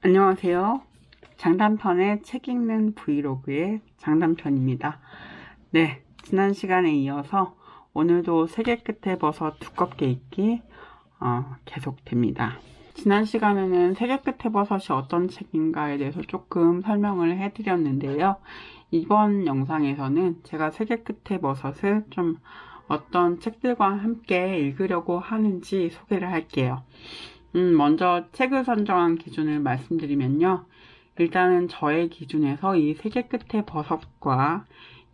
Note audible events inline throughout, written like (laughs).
안녕하세요. 장단편의 책 읽는 브이로그의 장단편입니다. 네, 지난 시간에 이어서 오늘도 세계 끝에 버섯 두껍게 읽기 어, 계속됩니다. 지난 시간에는 세계 끝에 버섯이 어떤 책인가에 대해서 조금 설명을 해드렸는데요. 이번 영상에서는 제가 세계 끝에 버섯을 좀 어떤 책들과 함께 읽으려고 하는지 소개를 할게요. 음, 먼저 책을 선정한 기준을 말씀드리면요. 일단은 저의 기준에서 이 세계 끝의 버섯과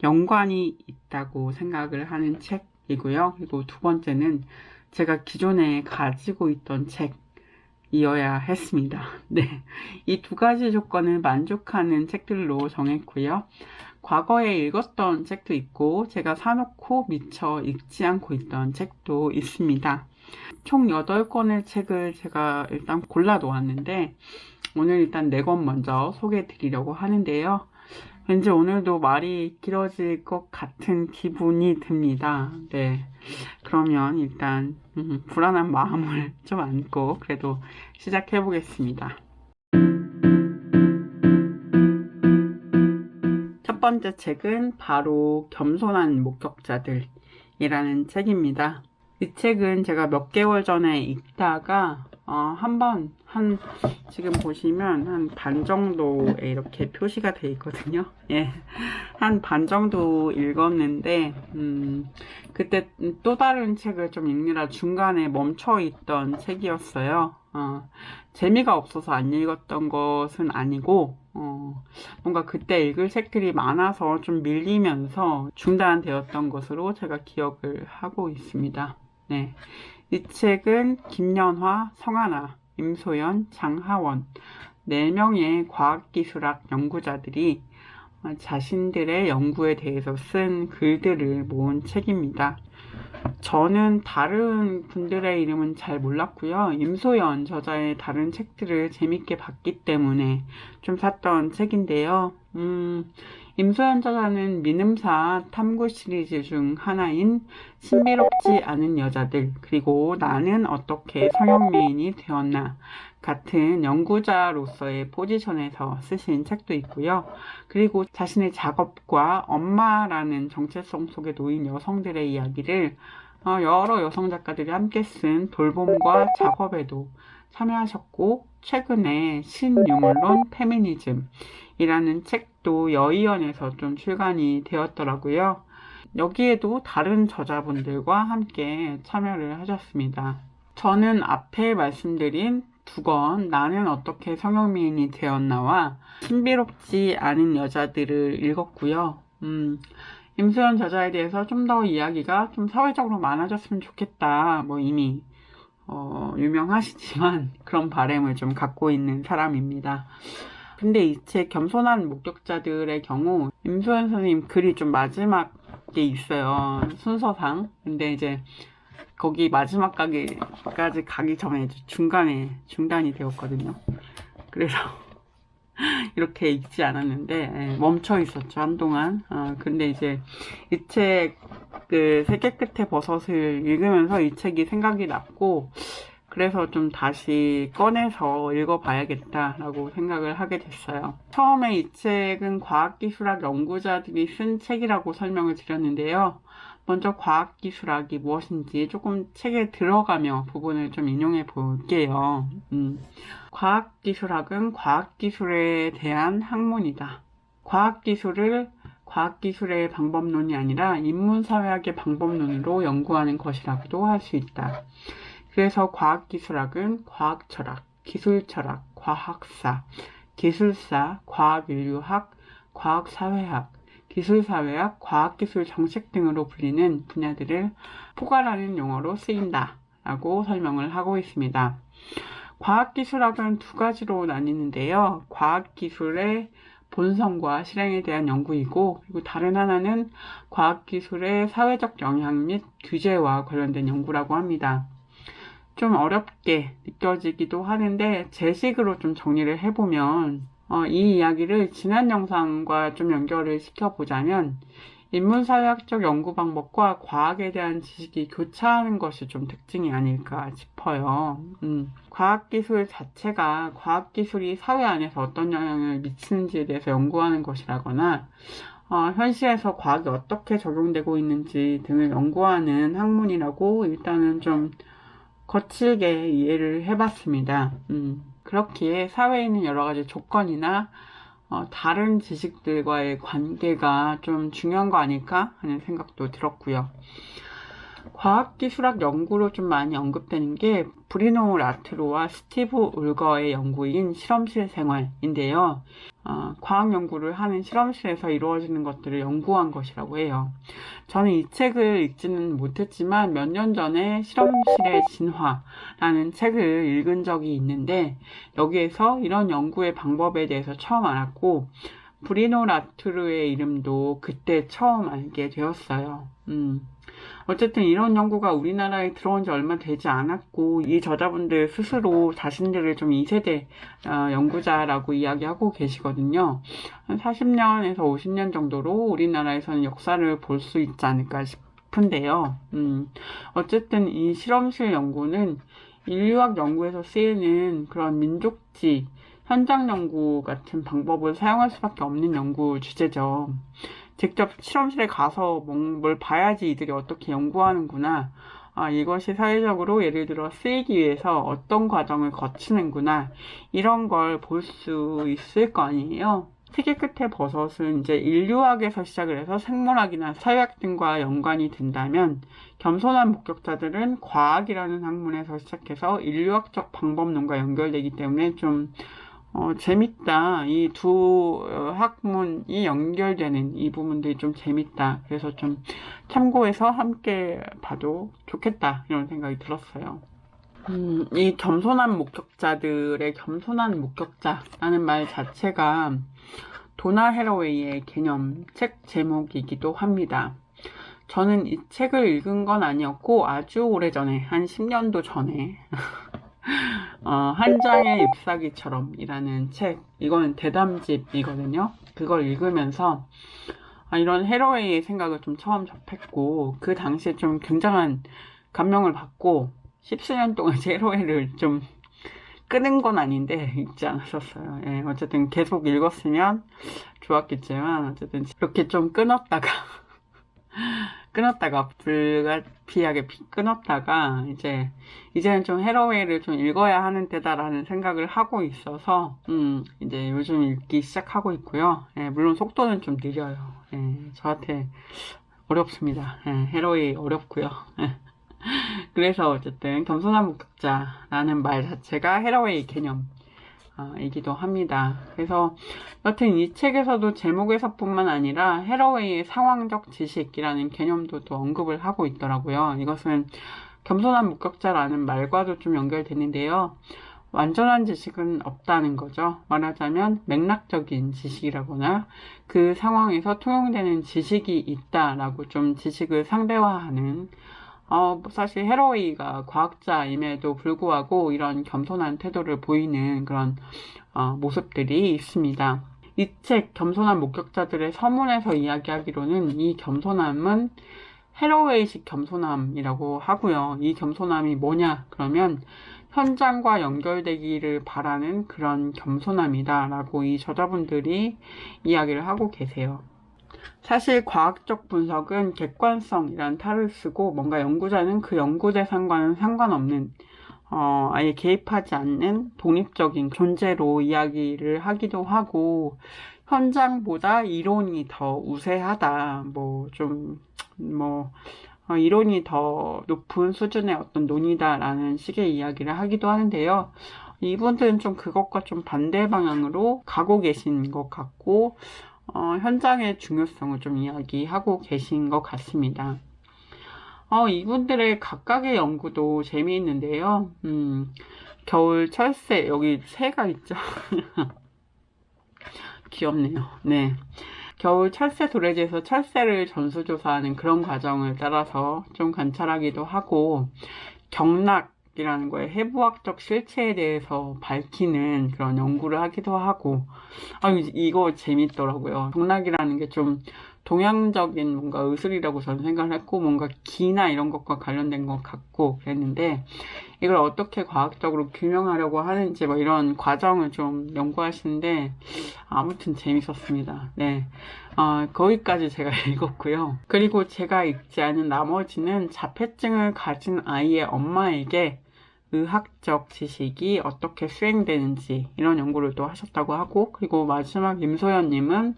연관이 있다고 생각을 하는 책이고요. 그리고 두 번째는 제가 기존에 가지고 있던 책이어야 했습니다. (laughs) 네. 이 두 가지 조건을 만족하는 책들로 정했고요. 과거에 읽었던 책도 있고, 제가 사놓고 미처 읽지 않고 있던 책도 있습니다. 총 8권의 책을 제가 일단 골라 놓았는데 오늘 일단 4권 먼저 소개해 드리려고 하는데요. 왠지 오늘도 말이 길어질 것 같은 기분이 듭니다. 네. 그러면 일단 음, 불안한 마음을 (laughs) 좀 안고 그래도 시작해 보겠습니다. 첫 번째 책은 바로 겸손한 목격자들이라는 책입니다. 이 책은 제가 몇 개월 전에 읽다가 어, 한번 한 지금 보시면 한 반 정도에 이렇게 표시가 돼 있거든요. (laughs) 예, 한 반 정도 읽었는데 음, 그때 또 다른 책을 좀 읽느라 중간에 멈춰 있던 책이었어요. 어, 재미가 없어서 안 읽었던 것은 아니고 어, 뭔가 그때 읽을 책들이 많아서 좀 밀리면서 중단되었던 것으로 제가 기억을 하고 있습니다. 네. 이 책은 김연화, 성하나, 임소연, 장하원, 4명의 과학기술학 연구자들이 자신들의 연구에 대해서 쓴 글들을 모은 책입니다. 저는 다른 분들의 이름은 잘 몰랐고요. 임소연 저자의 다른 책들을 재밌게 봤기 때문에 좀 샀던 책인데요. 음, 저자는 민음사 탐구 시리즈 중 하나인 신비롭지 않은 여자들 그리고 나는 어떻게 성형미인이 되었나 같은 연구자로서의 포지션에서 쓰신 책도 있고요. 그리고 자신의 작업과 엄마라는 정체성 속에 놓인 여성들의 이야기를 어, 여러 여성 작가들이 함께 쓴 돌봄과 작업에도 참여하셨고 최근에 신유물론 페미니즘이라는 책도 여의연에서 좀 출간이 되었더라고요. 여기에도 다른 저자분들과 함께 참여를 하셨습니다. 저는 앞에 말씀드린 두 권 나는 어떻게 성형미인이 되었나와 신비롭지 않은 여자들을 읽었고요. 음, 임수연 저자에 대해서 좀 더 이야기가 좀 사회적으로 많아졌으면 좋겠다. 뭐 이미 어, 유명하시지만 (laughs) 그런 바램을 좀 갖고 있는 사람입니다. 근데 이 책 겸손한 목격자들의 경우 임소연 선생님 글이 좀 마지막에 있어요. 순서상. 근데 이제 거기 마지막까지 가기 전에 중간에 중단이 되었거든요. 그래서 (laughs) 이렇게 읽지 않았는데 예, 멈춰 있었죠 한동안. 어, 근데 이제 이 책 그 세계 끝에 버섯을 읽으면서 이 책이 생각이 났고 그래서 좀 다시 꺼내서 읽어봐야겠다라고 생각을 하게 됐어요. 처음에 이 책은 과학기술학 연구자들이 쓴 책이라고 설명을 드렸는데요. 먼저 과학기술학이 무엇인지 조금 책에 들어가며 부분을 좀 인용해 볼게요. 음, 과학기술학은 과학기술에 대한 학문이다. 과학기술을 과학기술의 방법론이 아니라 인문사회학의 방법론으로 연구하는 것이라고도 할 수 있다. 그래서 과학기술학은 과학철학, 기술철학, 과학사, 기술사, 과학인류학, 과학사회학, 기술사회학, 과학기술 정책 등으로 불리는 분야들을 포괄하는 용어로 쓰인다. 라고 설명을 하고 있습니다. 과학기술학은 두 가지로 나뉘는데요. 과학기술의 본성과 실행에 대한 연구이고, 그리고 다른 하나는 과학기술의 사회적 영향 및 규제와 관련된 연구라고 합니다. 좀 어렵게 느껴지기도 하는데, 제 식으로 좀 정리를 해보면, 어, 이 이야기를 지난 영상과 좀 연결을 시켜보자면, 인문사회학적 연구 방법과 과학에 대한 지식이 교차하는 것이 좀 특징이 아닐까 싶어요. 음, 과학기술 자체가 과학기술이 사회 안에서 어떤 영향을 미치는지에 대해서 연구하는 것이라거나 어, 현실에서 과학이 어떻게 적용되고 있는지 등을 연구하는 학문이라고 일단은 좀 거칠게 이해를 해봤습니다. 음, 그렇기에 사회에 있는 여러 가지 조건이나 어, 다른 지식들과의 관계가 좀 중요한 거 아닐까 하는 생각도 들었고요. 과학기술학 연구로 좀 많이 언급되는 게 브리노 라트로와 스티브 울거의 연구인 실험실 생활인데요. 어, 과학 연구를 하는 실험실에서 이루어지는 것들을 연구한 것이라고 해요. 저는 이 책을 읽지는 못했지만 몇 년 전에 실험실의 진화라는 책을 읽은 적이 있는데 여기에서 이런 연구의 방법에 대해서 처음 알았고 브리노 라트르의 이름도 그때 처음 알게 되었어요. 음. 어쨌든 이런 연구가 우리나라에 들어온 지 얼마 되지 않았고 이 저자분들 스스로 자신들을 좀 2세대 어, 연구자라고 이야기하고 계시거든요. 한 40년에서 50년 정도로 우리나라에서는 역사를 볼 수 있지 않을까 싶은데요. 음, 어쨌든 이 실험실 연구는 인류학 연구에서 쓰이는 그런 민족지 현장 연구 같은 방법을 사용할 수밖에 없는 연구 주제죠. 직접 실험실에 가서 뭘 봐야지 이들이 어떻게 연구하는구나. 아, 이것이 사회적으로 예를 들어 쓰이기 위해서 어떤 과정을 거치는구나. 이런 걸 볼 수 있을 거 아니에요. 세계 끝에 버섯은 이제 인류학에서 시작을 해서 생물학이나 사회학 등과 연관이 된다면 겸손한 목격자들은 과학이라는 학문에서 시작해서 인류학적 방법론과 연결되기 때문에 좀 어, 재밌다. 이 두 학문이 연결되는 이 부분들이 좀 재밌다. 그래서 좀 참고해서 함께 봐도 좋겠다. 이런 생각이 들었어요. 음, 이 겸손한 목격자들의 겸손한 목격자라는 말 자체가 도나 헤러웨이의 개념 책 제목이기도 합니다. 저는 이 책을 읽은 건 아니었고 아주 오래전에 한 10년도 전에 (laughs) 어, 한 장의 잎사귀처럼 이라는 책, 이거는 대담집이거든요. 그걸 읽으면서 아, 이런 헤러웨이의 생각을 좀 처음 접했고 그 당시에 좀 굉장한 감명을 받고 십수년 동안 헤러웨이를 좀 끄는 건 아닌데 읽지 않았었어요. 예, 어쨌든 계속 읽었으면 좋았겠지만 어쨌든 이렇게 좀 끊었다가 끊었다가 불가피하게 끊었다가 이제 이제는 좀 헤러웨이를 좀 읽어야 하는 때다라는 생각을 하고 있어서 음 이제 요즘 읽기 시작하고 있고요. 예, 물론 속도는 좀 느려요. 예, 저한테 어렵습니다. 예, 헤러웨이 어렵고요. 예. (laughs) 그래서 어쨌든 겸손한 목격자라는 말 자체가 헤러웨이 개념 어, 이기도 합니다. 그래서 여튼 이 책에서도 제목에서뿐만 아니라 헤러웨이의 상황적 지식이라는 개념도 또 언급을 하고 있더라고요. 이것은 겸손한 목격자라는 말과도 좀 연결되는데요. 완전한 지식은 없다는 거죠. 말하자면 맥락적인 지식이라거나 그 상황에서 통용되는 지식이 있다라고 좀 지식을 상대화하는 어, 뭐 사실 헤로이가 과학자임에도 불구하고 이런 겸손한 태도를 보이는 그런 어, 모습들이 있습니다. 이 책 겸손한 목격자들의 서문에서 이야기하기로는 이 겸손함은 헤로웨이식 겸손함이라고 하고요. 이 겸손함이 뭐냐? 그러면 현장과 연결되기를 바라는 그런 겸손함이다라고 이 저자분들이 이야기를 하고 계세요. 사실 과학적 분석은 객관성이란 탈을 쓰고 뭔가 연구자는 그 연구 대상과는 상관없는 어, 아예 개입하지 않는 독립적인 존재로 이야기를 하기도 하고 현장보다 이론이 더 우세하다. 뭐 좀뭐 어, 이론이 더 높은 수준의 어떤 논의다라는 식의 이야기를 하기도 하는데요. 이분들은 좀 그것과 좀 반대 방향으로 가고 계신 것 같고 어, 현장의 중요성을 좀 이야기하고 계신 것 같습니다. 어, 이분들의 각각의 연구도 재미있는데요. 음, 겨울 철새, 여기 새가 있죠. (laughs) 귀엽네요. 네. 겨울 철새 도래지에서 철새를 전수조사하는 그런 과정을 따라서 좀 관찰하기도 하고, 경락, 이라는 거에 해부학적 실체에 대해서 밝히는 그런 연구를 하기도 하고 아 이거 재밌더라고요. 경락이라는 게 좀 동양적인 뭔가 의술이라고 저는 생각을 했고 뭔가 기나 이런 것과 관련된 것 같고 그랬는데 이걸 어떻게 과학적으로 규명하려고 하는지 뭐 이런 과정을 좀 연구하시는데 아무튼 재밌었습니다. 네. 어, 거기까지 제가 (laughs) 읽었고요. 그리고 제가 읽지 않은 나머지는 자폐증을 가진 아이의 엄마에게 의학적 지식이 어떻게 수행되는지 이런 연구를 또 하셨다고 하고 그리고 마지막 임소연님은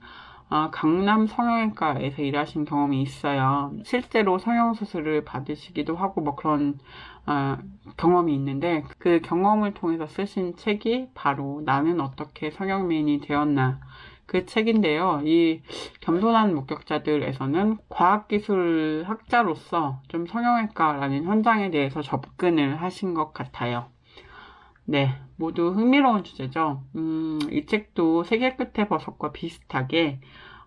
아, 강남 성형외과에서 일하신 경험이 있어요. 실제로 성형수술을 받으시기도 하고 뭐 그런 아, 경험이 있는데 그 경험을 통해서 쓰신 책이 바로 나는 어떻게 성형미인이 되었나 그 책인데요. 이 겸손한 목격자들에서는 과학기술 학자로서 좀 성형외과라는 현장에 대해서 접근을 하신 것 같아요. 네, 모두 흥미로운 주제죠. 음, 이 책도 세계 끝의 버섯과 비슷하게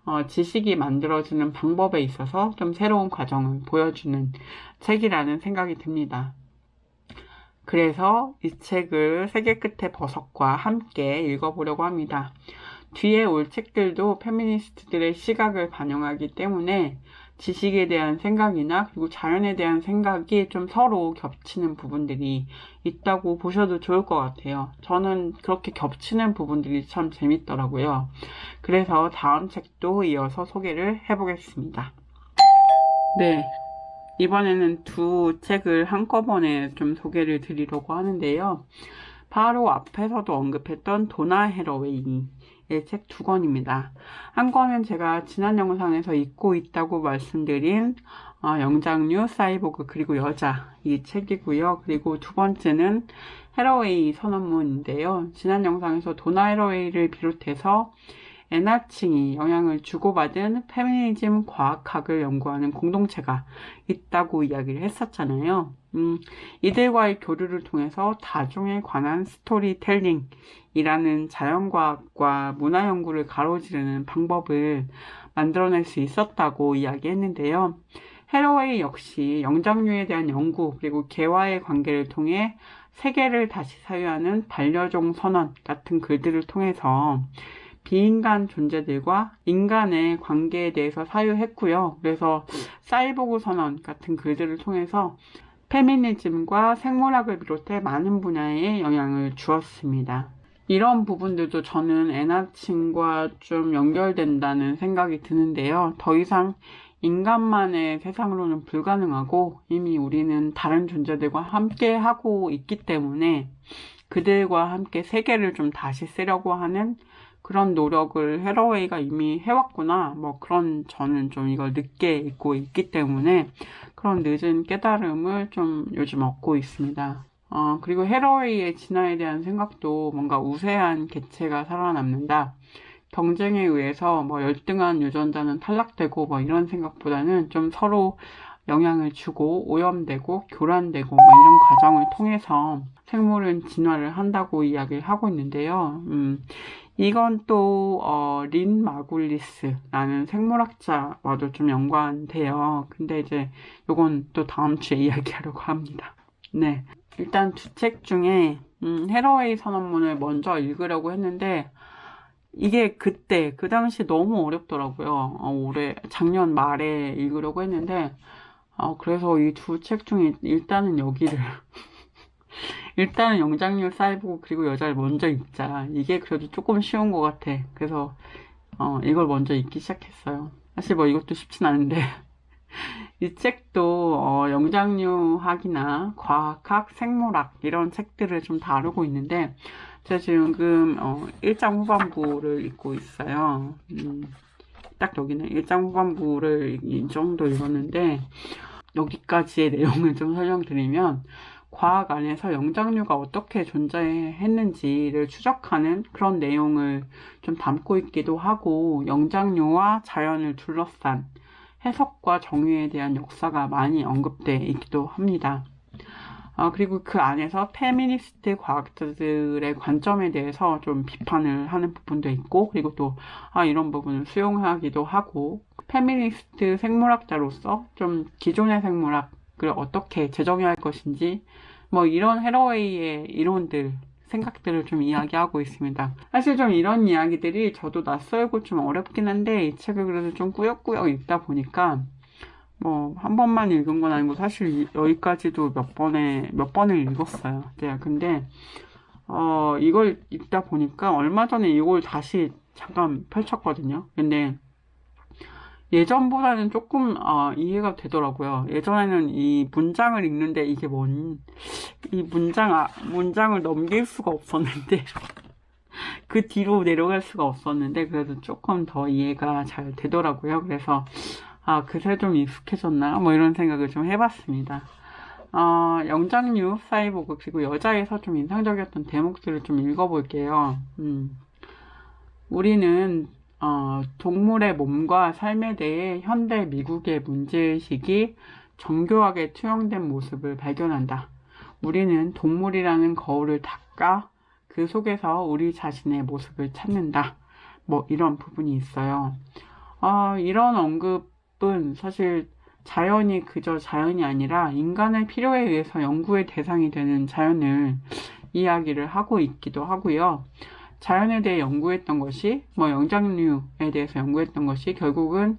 어, 지식이 만들어지는 방법에 있어서 좀 새로운 과정을 보여주는 책이라는 생각이 듭니다. 그래서 이 책을 세계 끝의 버섯과 함께 읽어보려고 합니다. 뒤에 올 책들도 페미니스트들의 시각을 반영하기 때문에 지식에 대한 생각이나 그리고 자연에 대한 생각이 좀 서로 겹치는 부분들이 있다고 보셔도 좋을 것 같아요. 저는 그렇게 겹치는 부분들이 참 재밌더라고요. 그래서 다음 책도 이어서 소개를 해보겠습니다. 네. 이번에는 두 책을 한꺼번에 좀 소개를 드리려고 하는데요. 바로 앞에서도 언급했던 도나 헤러웨이 책 두 권입니다. 한 권은 제가 지난 영상에서 읽고 있다고 말씀드린 어, 영장류, 사이보그, 그리고 여자 이 책이고요. 그리고 두 번째는 헤러웨이 선언문인데요. 지난 영상에서 도나 헤러웨이를 비롯해서 에나칭이 영향을 주고받은 페미니즘 과학학을 연구하는 공동체가 있다고 이야기를 했었잖아요. 음, 이들과의 교류를 통해서 다중에 관한 스토리텔링이라는 자연과학과 문화 연구를 가로지르는 방법을 만들어낼 수 있었다고 이야기했는데요. 헤러웨이 역시 영장류에 대한 연구 그리고 개와의 관계를 통해 세계를 다시 사유하는 반려종 선언 같은 글들을 통해서 비인간 존재들과 인간의 관계에 대해서 사유했고요. 그래서 사이보그 선언 같은 글들을 통해서 페미니즘과 생물학을 비롯해 많은 분야에 영향을 주었습니다. 이런 부분들도 저는 에나친과 좀 연결된다는 생각이 드는데요. 더 이상 인간만의 세상으로는 불가능하고 이미 우리는 다른 존재들과 함께 하고 있기 때문에 그들과 함께 세계를 좀 다시 쓰려고 하는 그런 노력을 헤러웨이가 이미 해왔구나. 뭐 그런 저는 좀 이걸 늦게 읽고 있기 때문에 그런 늦은 깨달음을 좀 요즘 얻고 있습니다. 어, 그리고 헤러웨이의 진화에 대한 생각도 뭔가 우세한 개체가 살아남는다. 경쟁에 의해서 뭐 열등한 유전자는 탈락되고 뭐 이런 생각보다는 좀 서로 영향을 주고 오염되고 교란되고 뭐 이런 과정을 통해서 생물은 진화를 한다고 이야기를 하고 있는데요. 음, 이건 또, 어, 린 마굴리스라는 생물학자와도 좀 연관돼요. 근데 이제 요건 또 다음 주에 (laughs) 이야기하려고 합니다. 네. 일단 두 책 중에, 음, 헤러웨이 선언문을 먼저 읽으려고 했는데, 이게 그때, 그 당시 너무 어렵더라고요. 어, 올해, 작년 말에 읽으려고 했는데, 어, 그래서 이 두 책 중에 일단은 여기를 (laughs) 일단은 영장류 사이보고 그리고 여자를 먼저 읽자. 이게 그래도 조금 쉬운 것 같아. 그래서 어, 이걸 먼저 읽기 시작했어요. 사실 뭐 이것도 쉽진 않은데 (laughs) 이 책도 어, 영장류학이나 과학학, 생물학 이런 책들을 좀 다루고 있는데 제가 지금 어, 1장 후반부를 읽고 있어요. 음, 딱 여기는 1장 후반부를 이 정도 읽었는데 여기까지의 내용을 좀 설명드리면 과학 안에서 영장류가 어떻게 존재했는지를 추적하는 그런 내용을 좀 담고 있기도 하고 영장류와 자연을 둘러싼 해석과 정의에 대한 역사가 많이 언급돼 있기도 합니다. 아, 그리고 그 안에서 페미니스트 과학자들의 관점에 대해서 좀 비판을 하는 부분도 있고, 그리고 또, 아, 이런 부분을 수용하기도 하고, 페미니스트 생물학자로서 좀 기존의 생물학을 어떻게 재정의할 것인지, 뭐 이런 헤러웨이의 이론들, 생각들을 좀 이야기하고 있습니다. 사실 좀 이런 이야기들이 저도 낯설고 좀 어렵긴 한데 이 책을 그래도 좀 꾸역꾸역 읽다 보니까 뭐 한 번만 읽은 건 아니고 사실 여기까지도 몇 번에 몇 번을 읽었어요. 네, 근데 어 이걸 읽다 보니까 얼마 전에 이걸 다시 잠깐 펼쳤거든요. 근데 예전보다는 조금 어, 이해가 되더라고요. 예전에는 이 문장을 읽는데 이게 뭔 이 문장 아, 문장을 넘길 수가 없었는데 (laughs) 그 뒤로 내려갈 수가 없었는데 그래도 조금 더 이해가 잘 되더라고요. 그래서 아 그새 좀 익숙해졌나 뭐 이런 생각을 좀 해봤습니다. 어, 영장류 사이보그 그리고 여자에서 좀 인상적이었던 대목들을 좀 읽어볼게요. 음. 우리는 어, 동물의 몸과 삶에 대해 현대 미국의 문제의식이 정교하게 투영된 모습을 발견한다. 우리는 동물이라는 거울을 닦아 그 속에서 우리 자신의 모습을 찾는다. 뭐 이런 부분이 있어요. 어, 이런 언급 은 사실 자연이 그저 자연이 아니라 인간의 필요에 의해서 연구의 대상이 되는 자연을 이야기를 하고 있기도 하고요. 자연에 대해 연구했던 것이 뭐 영장류에 대해서 연구했던 것이 결국은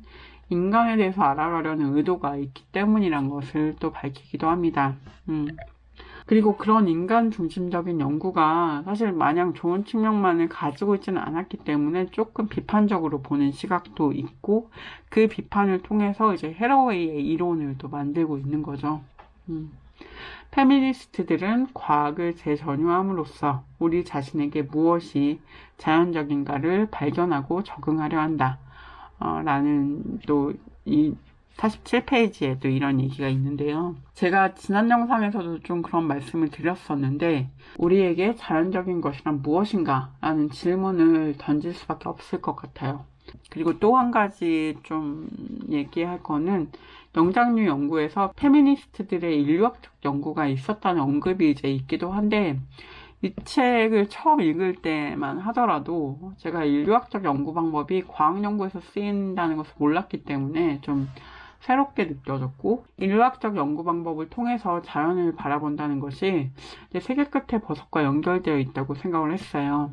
인간에 대해서 알아가려는 의도가 있기 때문이란 것을 또 밝히기도 합니다. 음. 그리고 그런 인간 중심적인 연구가 사실 마냥 좋은 측면만을 가지고 있지는 않았기 때문에 조금 비판적으로 보는 시각도 있고 그 비판을 통해서 이제 헤러웨이의 이론을 또 만들고 있는 거죠. 음. 페미니스트들은 과학을 재전유함으로써 우리 자신에게 무엇이 자연적인가를 발견하고 적응하려 한다. 어, 라는 또 이 47페이지에도 이런 얘기가 있는데요. 제가 지난 영상에서도 좀 그런 말씀을 드렸었는데, 우리에게 자연적인 것이란 무엇인가? 라는 질문을 던질 수밖에 없을 것 같아요. 그리고 또 한 가지 좀 얘기할 거는, 영장류 연구에서 페미니스트들의 인류학적 연구가 있었다는 언급이 이제 있기도 한데, 이 책을 처음 읽을 때만 하더라도 제가 인류학적 연구 방법이 과학 연구에서 쓰인다는 것을 몰랐기 때문에 좀 새롭게 느껴졌고 인류학적 연구 방법을 통해서 자연을 바라본다는 것이 세계 끝에 버섯과 연결되어 있다고 생각을 했어요.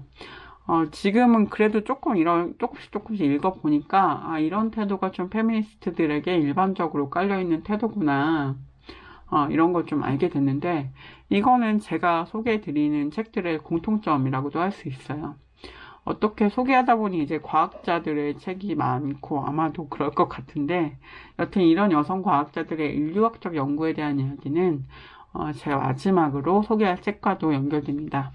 어, 지금은 그래도 조금 이런 조금씩 조금씩 읽어 보니까 아, 이런 태도가 좀 페미니스트들에게 일반적으로 깔려 있는 태도구나. 어, 이런 걸 좀 알게 됐는데 이거는 제가 소개해 드리는 책들의 공통점이라고도 할 수 있어요. 어떻게 소개하다 보니 이제 과학자들의 책이 많고 아마도 그럴 것 같은데 여튼 이런 여성 과학자들의 인류학적 연구에 대한 이야기는 어, 제가 마지막으로 소개할 책과도 연결됩니다.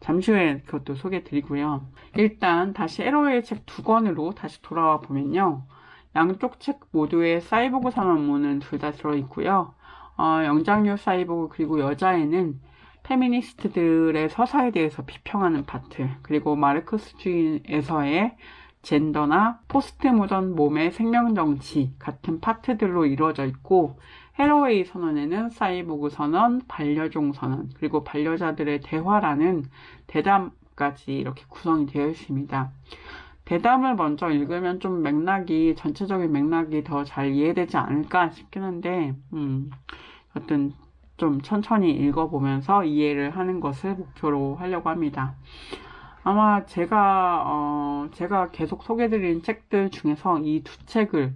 잠시 후에 그것도 소개해드리고요. 일단 다시 에로의 책 두 권으로 다시 돌아와 보면요. 양쪽 책 모두에 사이보그 산업문은 둘 다 들어있고요. 어, 영장류 사이보그 그리고 여자애는 페미니스트들의 서사에 대해서 비평하는 파트, 그리고 마르크스주의에서의 젠더나 포스트 모던 몸의 생명정치 같은 파트들로 이루어져 있고, 헤로웨이 선언에는 사이보그 선언, 반려종 선언, 그리고 반려자들의 대화라는 대담까지 이렇게 구성이 되어 있습니다. 대담을 먼저 읽으면 좀 맥락이, 전체적인 맥락이 더 잘 이해되지 않을까 싶긴 한데, 음, 어떤 좀 천천히 읽어보면서 이해를 하는 것을 목표로 하려고 합니다. 아마 제가, 어, 제가 계속 소개드린 책들 중에서 이 두 책을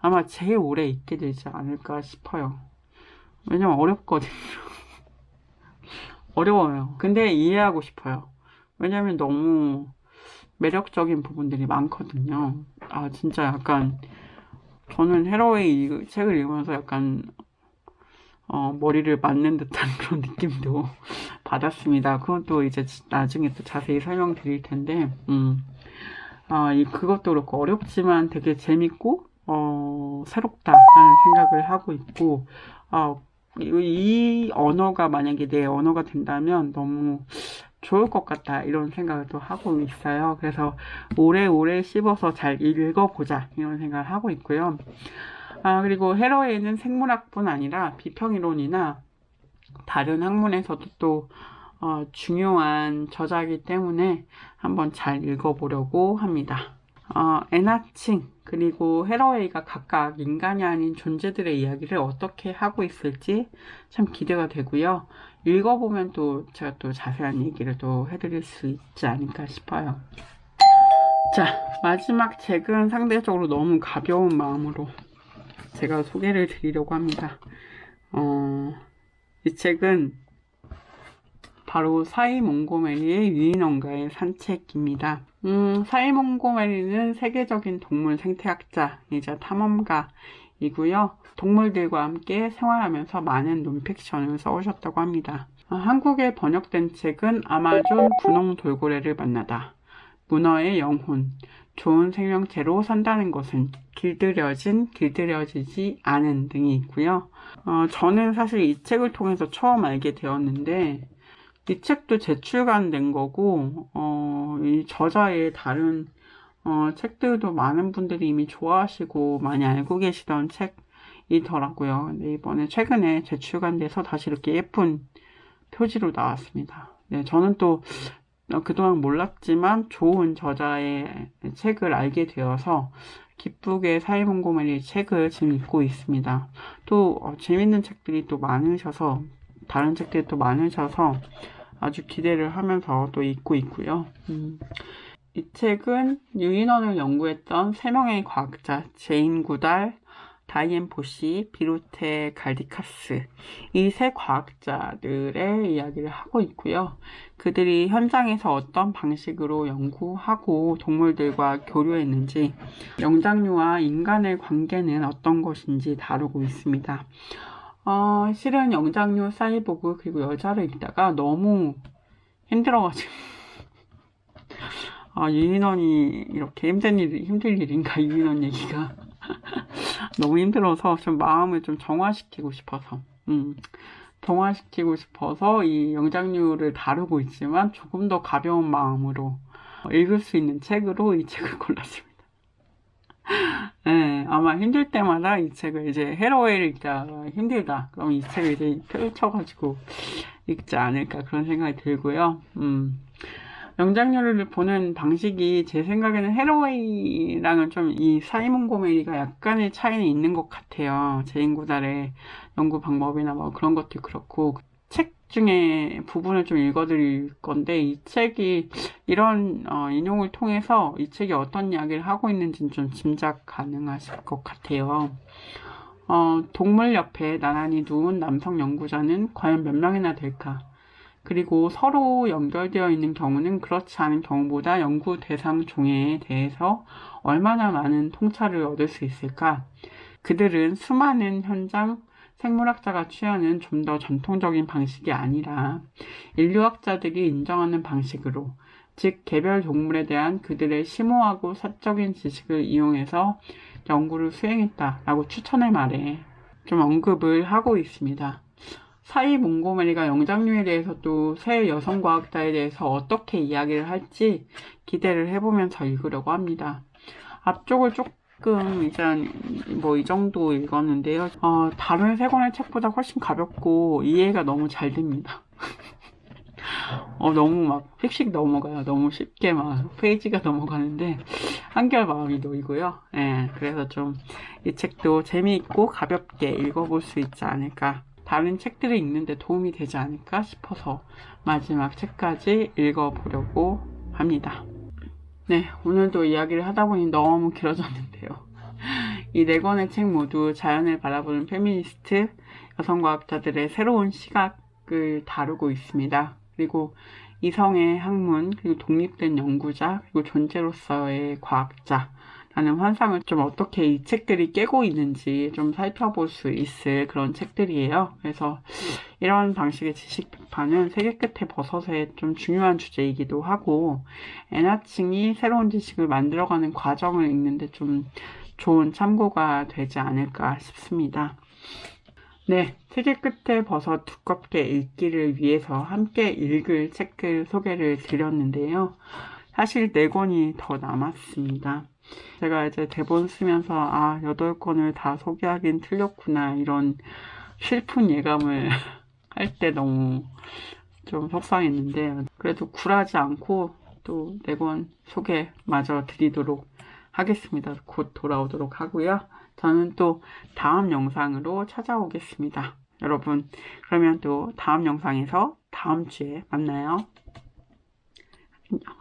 아마 제일 오래 읽게 되지 않을까 싶어요. 왜냐면 어렵거든요. (laughs) 어려워요. 근데 이해하고 싶어요. 왜냐면 너무 매력적인 부분들이 많거든요. 아, 진짜 약간, 저는 헤러웨이 책을 읽으면서 약간 어, 머리를 맞는 듯한 (laughs) 그런 느낌도 받았습니다. 그건 또 이제 나중에 또 자세히 설명드릴 텐데, 음, 어, 이, 그것도 그렇고 어렵지만 되게 재밌고, 어, 새롭다라는 생각을 하고 있고, 어, 이, 이 언어가 만약에 내 언어가 된다면 너무 좋을 것 같다 이런 생각을 또 하고 있어요. 그래서 오래오래 씹어서 잘 읽어보자 이런 생각을 하고 있고요. 아, 그리고 헤러에는 생물학뿐 아니라 비평이론이나 다른 학문에서도 또 어, 중요한 저자이기 때문에 한번 잘 읽어보려고 합니다. 어, 에나칭 그리고 헤러웨이가 각각 인간이 아닌 존재들의 이야기를 어떻게 하고 있을지 참 기대가 되고요. 읽어보면 또 제가 또 자세한 얘기를 또 해드릴 수 있지 않을까 싶어요. 자, 마지막 책은 상대적으로 너무 가벼운 마음으로 제가 소개를 드리려고 합니다. 어, 이 책은 바로 사이 몽고메리의 유인원가의 산책입니다. 음, 사이 몽고메리는 세계적인 동물 생태학자이자 탐험가이고요. 동물들과 함께 생활하면서 많은 논픽션을 써오셨다고 합니다. 어, 한국에 번역된 책은 아마존 분홍 돌고래를 만나다, 문어의 영혼, 좋은 생명체로 산다는 것은 길들여진, 길들여지지 않은 등이 있고요. 어, 저는 사실 이 책을 통해서 처음 알게 되었는데, 이 책도 재출간된 거고, 어, 이 저자의 다른, 어, 책들도 많은 분들이 이미 좋아하시고 많이 알고 계시던 책이더라고요. 근데 이번에 최근에 재출간돼서 다시 이렇게 예쁜 표지로 나왔습니다. 네, 저는 또 어, 그동안 몰랐지만 좋은 저자의 책을 알게 되어서 기쁘게 사이몽고메리 책을 지금 읽고 있습니다. 또 어, 재밌는 책들이 또 많으셔서 다른 책들이 또 많으셔서 아주 기대를 하면서 또 읽고 있고요. 음, 이 책은 유인원을 연구했던 세 명의 과학자 제인 구달, 다이앤 보시, 비루테 갈디카스 이 세 과학자들의 이야기를 하고 있고요. 그들이 현장에서 어떤 방식으로 연구하고 동물들과 교류했는지, 영장류와 인간의 관계는 어떤 것인지 다루고 있습니다. 어, 실은 영장류 사이보그 그리고 여자를 읽다가 너무 힘들어가지고 (laughs) 아, 유인원이 이렇게 힘든 일, 힘들 일인가, 유인원 얘기가. (laughs) 너무 힘들어서 좀 마음을 좀 정화시키고 싶어서, 음, 정화시키고 싶어서 이 영장류를 다루고 있지만 조금 더 가벼운 마음으로 읽을 수 있는 책으로 이 책을 (laughs) 골랐습니다. 네, 아마 힘들 때마다 이 책을 이제 헤로웨이를 읽다가 힘들다. 그럼 이 책을 이제 펼쳐가지고 읽지 않을까 그런 생각이 들고요. 음, 영장류를 보는 방식이 제 생각에는 헤로웨이랑은 좀 이 사이먼 고메리가 약간의 차이는 있는 것 같아요. 제인 구달의 연구 방법이나 뭐 그런 것도 그렇고 책 중에 부분을 좀 읽어드릴 건데 이 책이 이런 어, 인용을 통해서 이 책이 어떤 이야기를 하고 있는지는 좀 짐작 가능하실 것 같아요. 어, 동물 옆에 나란히 누운 남성 연구자는 과연 몇 명이나 될까? 그리고 서로 연결되어 있는 경우는 그렇지 않은 경우보다 연구 대상 종에 대해서 얼마나 많은 통찰을 얻을 수 있을까? 그들은 수많은 현장 생물학자가 취하는 좀 더 전통적인 방식이 아니라 인류학자들이 인정하는 방식으로 즉 개별 동물에 대한 그들의 심오하고 사적인 지식을 이용해서 연구를 수행했다라고 추천을 말해 좀 언급을 하고 있습니다. 사이 몽고메리가 영장류에 대해서 또 새 여성 과학자에 대해서 어떻게 이야기를 할지 기대를 해보면서 읽으려고 합니다. 앞쪽을 조금 일단 뭐 이 정도 읽었는데요. 어, 다른 세 권의 책보다 훨씬 가볍고 이해가 너무 잘 됩니다. (laughs) 어, 너무 막 휙휙 넘어가요. 너무 쉽게 막 페이지가 넘어가는데 한결 마음이 놓이고요. 예, 그래서 좀 이 책도 재미있고 가볍게 읽어볼 수 있지 않을까 다른 책들을 읽는데 도움이 되지 않을까 싶어서 마지막 책까지 읽어보려고 합니다. 네, 오늘도 이야기를 하다 보니 너무 길어졌는데요. 이 네 권의 책 모두 자연을 바라보는 페미니스트 여성과학자들의 새로운 시각을 다루고 있습니다. 그리고 이성의 학문, 그리고 독립된 연구자, 그리고 존재로서의 과학자, 라는 환상을 좀 어떻게 이 책들이 깨고 있는지 좀 살펴볼 수 있을 그런 책들이에요. 그래서 이런 방식의 지식 비판은 세계 끝에 버섯의 좀 중요한 주제이기도 하고 애나칭이 새로운 지식을 만들어가는 과정을 읽는데 좀 좋은 참고가 되지 않을까 싶습니다. 네, 세계 끝에 버섯 두껍게 읽기를 위해서 함께 읽을 책들 소개를 드렸는데요. 사실 네 권이 더 남았습니다. 제가 이제 대본 쓰면서 아, 여덟 권을 다 소개하긴 틀렸구나 이런 슬픈 예감을 (laughs) 할 때 너무 좀 속상했는데 그래도 굴하지 않고 또네권 소개 마저 드리도록 하겠습니다. 곧 돌아오도록 하고요. 저는 또 다음 영상으로 찾아오겠습니다. 여러분, 그러면 또 다음 영상에서 다음 주에 만나요. 안녕.